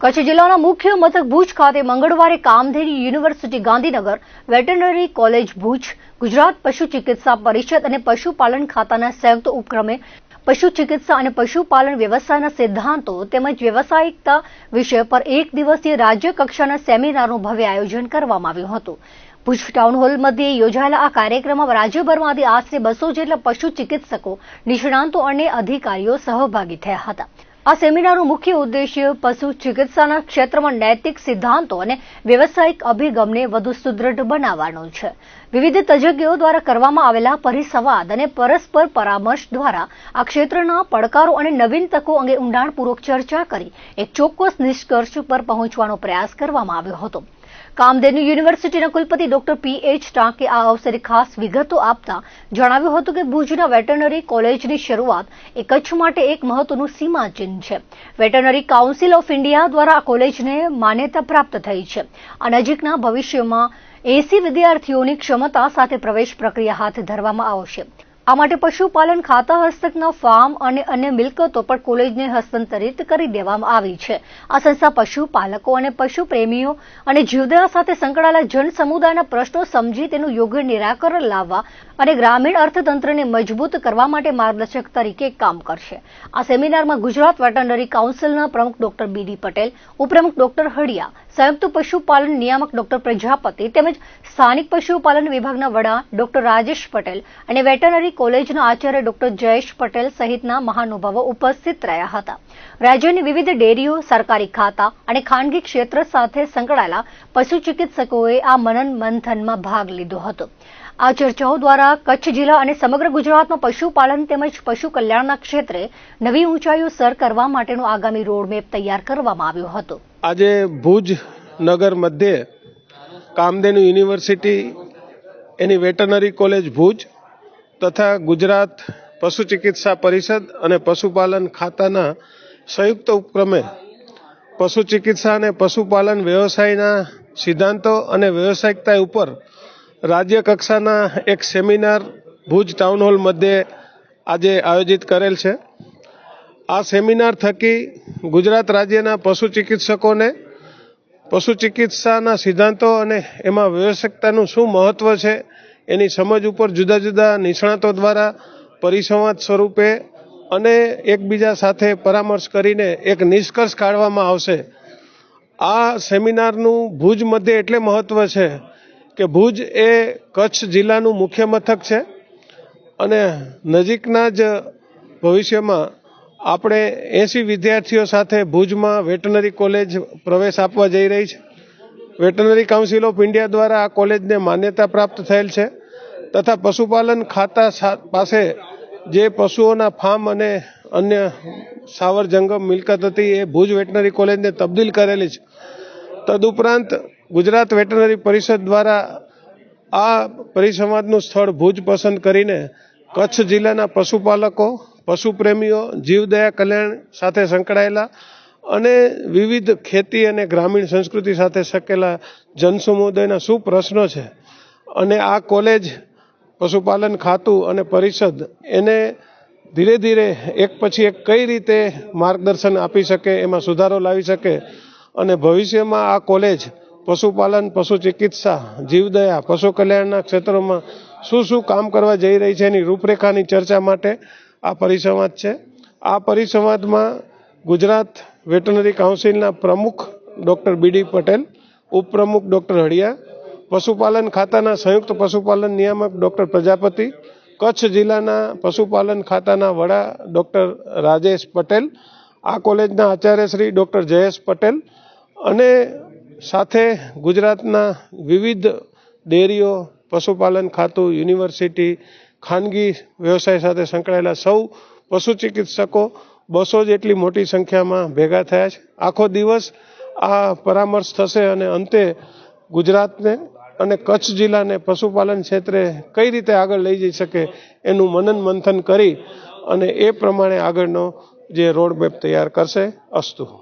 કચ્છ જિલ્લાના મુખ્ય મથક ભુજ ખાતે મંગળવારે Kamdhenu university Gandhinagar veterinary college Bhuj, Gujarat પશુ ચિકિત્સા પરિષદ અને પશુપાલન ખાતાના સંયુક્ત ઉપક્રમે પશુ ચિકિત્સા અને પશુપાલન વ્યવસાયના સિદ્ધાંતો તેમજ વ્યવસાયિકતા વિષય પર એક દિવસીય રાજ્ય કક્ષાના સેમિનારનું ભવ્ય આયોજન કરવામાં આવ્યું હતું. ભુજ ટાઉન હોલ મધ્યે યોજાયેલા આ કાર્યક્રમમાં રાજ્યભરમાંથી આશરે બસો જેટલા પશુ ચિકિત્સકો, નિષ્ણાંતો અને અધિકારીઓ સહભાગી થયા હતા. આ સેમિનારનો મુખ્ય ઉદ્દેશ્ય પશુ ચિકિત્સાના ક્ષેત્રમાં નૈતિક સિદ્ધાંતો અને વ્યવસાયિક અભિગમને વધુ સુદૃઢ બનાવવાનો છે. વિવિધ તજજ્ઞો દ્વારા કરવામાં આવેલા પરિસંવાદ અને પરસ્પર પરામર્શ દ્વારા આ ક્ષેત્રના પડકારો અને નવીન તકો અંગે ઊંડાણપૂર્વક ચર્ચા કરી, એક ચોક્કસ નિષ્કર્ષ પર પહોંચવાનો પ્રયાસ કરવામાં આવ્યો હતો. કામધેનુ યુનિવર્સિટીના કુલપતિ ડોક્ટર પી એચ ટાંકે આ અવસરે ખાસ વિગતો આપતા જણાવ્યું હતું કે ભુજના વેટરનરી કોલેજની શરૂઆત એ કચ્છ માટે એક મહત્વનું સીમાચિહ્ન છે. વેટરનરી કાઉન્સિલ ઓફ ઇન્ડિયા દ્વારા આ કોલેજને માન્યતા પ્રાપ્ત થઈ છે. આ નજીકના ભવિષ્યમાં એસી વિદ્યાર્થીઓની ક્ષમતા સાથે પ્રવેશ પ્રક્રિયા હાથ ધરવામાં આવશે. આ માટે પશુપાલન ખાતા, હસ્તકના ફાર્મ અને અન્ય મિલકતો પણ કોલેજને હસ્તાંતરિત કરી દેવામાં આવી છે. આ સંસ્થા પશુપાલકો અને પશુ પ્રેમીઓ અને જીવદયા સાથે સંકળાયેલા જન સમુદાયના પ્રશ્નો સમજી તેનું યોગ્ય નિરાકરણ લાવવા અને ગ્રામીણ અર્થતંત્રને મજબૂત કરવા માટે માર્ગદર્શક તરીકે કામ કરશે. આ સેમિનારમાં ગુજરાત વેટરનરી કાઉન્સિલના પ્રમુખ ડોક્ટર બીડી પટેલ, ઉપપ્રમુખ ડોક્ટર હડિયા, સંયુક્ત પશુપાલન નિયામક ડોક્ટર પ્રજાપતિ તેમજ સ્થાનિક પશુપાલન વિભાગના વડા ડોક્ટર રાજેશ પટેલ અને વેટરનરી કોલેજના આચાર્ય ડોક્ટર જયેશ પટેલ સહિતના મહાનુભાવો ઉપસ્થિત રહ્યા હતા. રાજ્યની વિવિધ ડેરીઓ, સરકારી ખાતા અને ખાનગી ક્ષેત્ર સાથે સંકળાયેલા પશુ ચિકિત્સકોએ આ મનન મંથનમાં ભાગ લીધો હતો. આ ચર્ચાઓ દ્વારા કચ્છ જિલ્લા અને સમગ્ર ગુજરાતમાં પશુપાલન તેમજ પશુ કલ્યાણના ક્ષેત્રે નવી ઊંચાઈઓ સર કરવા માટેનો આગામી રોડમેપ તૈયાર કરવામાં આવ્યો હતો. આજે ભુજ નગર મધ્યે કામધેનુ યુનિવર્સિટી એની વેટરનરી કોલેજ ભુજ તથા ગુજરાત પશુ ચિકિત્સા પરિષદ અને પશુપાલન ખાતાના સંયુક્ત ઉપક્રમે પશુ ચિકિત્સા અને પશુપાલન વ્યવસાયના સિદ્ધાંતો અને વ્યવસાયિકતા ઉપર રાજ્ય કક્ષાના એક સેમિનાર ભુજ ટાઉન હોલ મધ્યે આજે આયોજિત કરેલ છે. આ સેમિનાર થકી ગુજરાત રાજ્યના પશુ ચિકિત્સકોને પશુ ચિકિત્સાના સિદ્ધાંતો અને એમાં વ્યવસાયિકતાનું શું મહત્ત્વ છે એની સમજ ઉપર જુદા જુદા નિષ્ણાતો દ્વારા પરિસંવાદ સ્વરૂપે અને એકબીજા સાથે પરામર્શ કરીને એક નિષ્કર્ષ કાઢવામાં આવશે. આ સેમિનારનું ભુજ મધ્ય એટલે મહત્વ છે કે ભુજ એ કચ્છ જિલ્લાનું મુખ્ય મથક છે અને નજીકના જ ભવિષ્યમાં આપણે એંસી વિદ્યાર્થીઓ સાથે ભુજમાં વેટનરી કોલેજ પ્રવેશ આપવા જઈ રહી છે. વેટનરી કાઉન્સિલ ઓફ ઇન્ડિયા દ્વારા આ કોલેજને માન્યતા પ્રાપ્ત થયેલ છે તથા પશુપાલન ખાતા પાસે જે પશુઓના ફાર્મ અને અન્ય સાવર જંગમ મિલકત હતી એ ભુજ વેટનરી કોલેજને તબદીલ કરેલી છે. તદુપરાંત ગુજરાત વેટનરી પરિષદ દ્વારા આ પરિસંવાદનું સ્થળ ભુજ પસંદ કરીને કચ્છ જિલ્લાના પશુપાલકો, પશુપ્રેમીઓ, જીવદયા કલ્યાણ સાથે સંકળાયેલા અને વિવિધ ખેતી અને ગ્રામીણ સંસ્કૃતિ સાથે શકેલા જનસમુદાયના શું પ્રશ્નો છે. અને આ કોલેજ, પશુપાલન ખાતું અને પરિષદ એને ધીરે ધીરે એક પછી એક કઈ રીતે માર્ગદર્શન આપી શકે, એમાં સુધારો લાવી શકે અને ભવિષ્યમાં આ કોલેજ પશુપાલન, પશુ ચિકિત્સા, જીવદયા, પશુ કલ્યાણના ક્ષેત્રોમાં શું શું કામ કરવા જઈ રહી છે એની રૂપરેખાની ચર્ચા માટે આ પરિસંવાદ છે. આ પરિસંવાદમાં ગુજરાત વેટરનરી કાઉન્સિલના પ્રમુખ ડૉક્ટર બીડી પટેલ, ઉપપ્રમુખ ડૉક્ટર હળિયા પશુપાલન ખાતાના સંયુક્ત પશુપાલન નિયામક ડૉક્ટર પ્રજાપતિ, કચ્છ જિલ્લાના પશુપાલન ખાતાના વડા ડૉક્ટર રાજેશ પટેલ, આ કોલેજના આચાર્ય શ્રી ડૉક્ટર જયેશ પટેલ અને સાથે ગુજરાતના વિવિધ ડેરીઓ, પશુપાલન ખાતું, યુનિવર્સિટી, ખાનગી વ્યવસાય સાથે સંકળાયેલા સૌ પશુ ચિકિત્સકો બસો જેટલી મોટી સંખ્યામાં ભેગા થયા છે. આખો દિવસ આ પરામર્શ થશે અને અંતે ગુજરાતને અને કચ્છ જિલ્લાને પશુપાલન ક્ષેત્રે કઈ રીતે આગળ લઈ જઈ શકે એનું મનન મંથન કરી અને એ પ્રમાણે આગળનો જે રોડ મેપ તૈયાર કરશે અસ્તુ.